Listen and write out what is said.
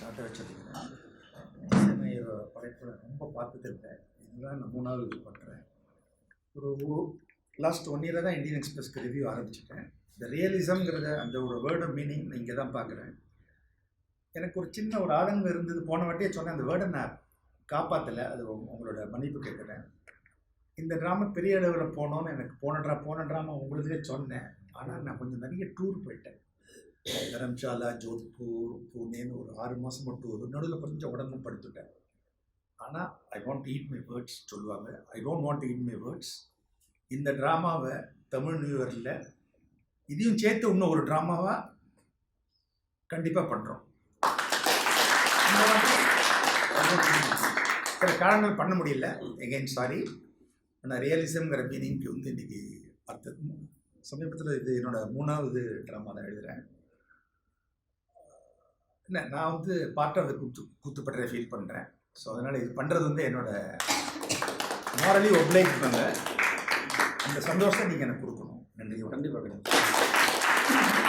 ஷார்ட்டாக வச்சுருக்கேன் இசைமையோட படைப்பில் ரொம்ப பார்த்துட்டு இருக்கேன் இதுதான் நான் மூணாவது இது பண்ணுறேன் ஒரு லாஸ்ட் ஒன் இயராக தான் இந்தியன் எக்ஸ்பிரஸ்க்கு ரிவ்யூ ஆரம்பிச்சிட்டேன். இந்த ரியலிசம்ங்கிறத அந்த ஒரு வேர்டு மீனிங் நான் இங்கே தான் பார்க்குறேன். எனக்கு ஒரு சின்ன ஒரு ஆதங்கம் இருந்தது. போன வாட்டியே சொன்னேன் அந்த வேர்டை நான் காப்பாற்றலை அது உங்களோட மன்னிப்பு கேட்குறேன் இந்த ட்ராமா பெரிய அளவில் போனோன்னு எனக்கு போன ட்ரா போன ட்ராமா உங்களுக்கே சொன்னேன். ஆனால் நான் கொஞ்சம் நிறைய டூர் போயிட்டேன். தரம்சாலா ஜோத்பூர் பூனேன்னு ஒரு ஆறு மாதம் மட்டும் ஒரு நடுவில் கொஞ்சம் உடம்பு படுத்துட்டேன். ஆனால் I want eat my words சொல்லுவாங்க. I don't want eat my words இந்த ட்ராமாவை தமிழ் நியூ இயரில் இதையும் சேர்த்து இன்னும் ஒரு ட்ராமாவாக கண்டிப்பாக பண்ணுறோம் சில காரணங்கள் பண்ண முடியல. எகெயின் சாரி ஆனால் ரியலிசம்ங்கிற மீனிங்க்கு வந்து இன்றைக்கி அர்த்தம் சமீபத்தில் இது என்னோடய மூணாவது ட்ராமா தான் எழுதுகிறேன் இல்லை நான் வந்து பார்ட் ஆஃப் குத்து குத்துப்பட்டறை ஃபீல் பண்ணுறேன் ஸோ அதனால் இது பண்ணுறது வந்து என்னோட மாரலி ஒப்ளைக் பண்ணல அந்த சந்தோஷத்தை நீங்கள் எனக்கு கொடுக்கணும். நன்றி கண்டிப்பாக கண்டிப்பாக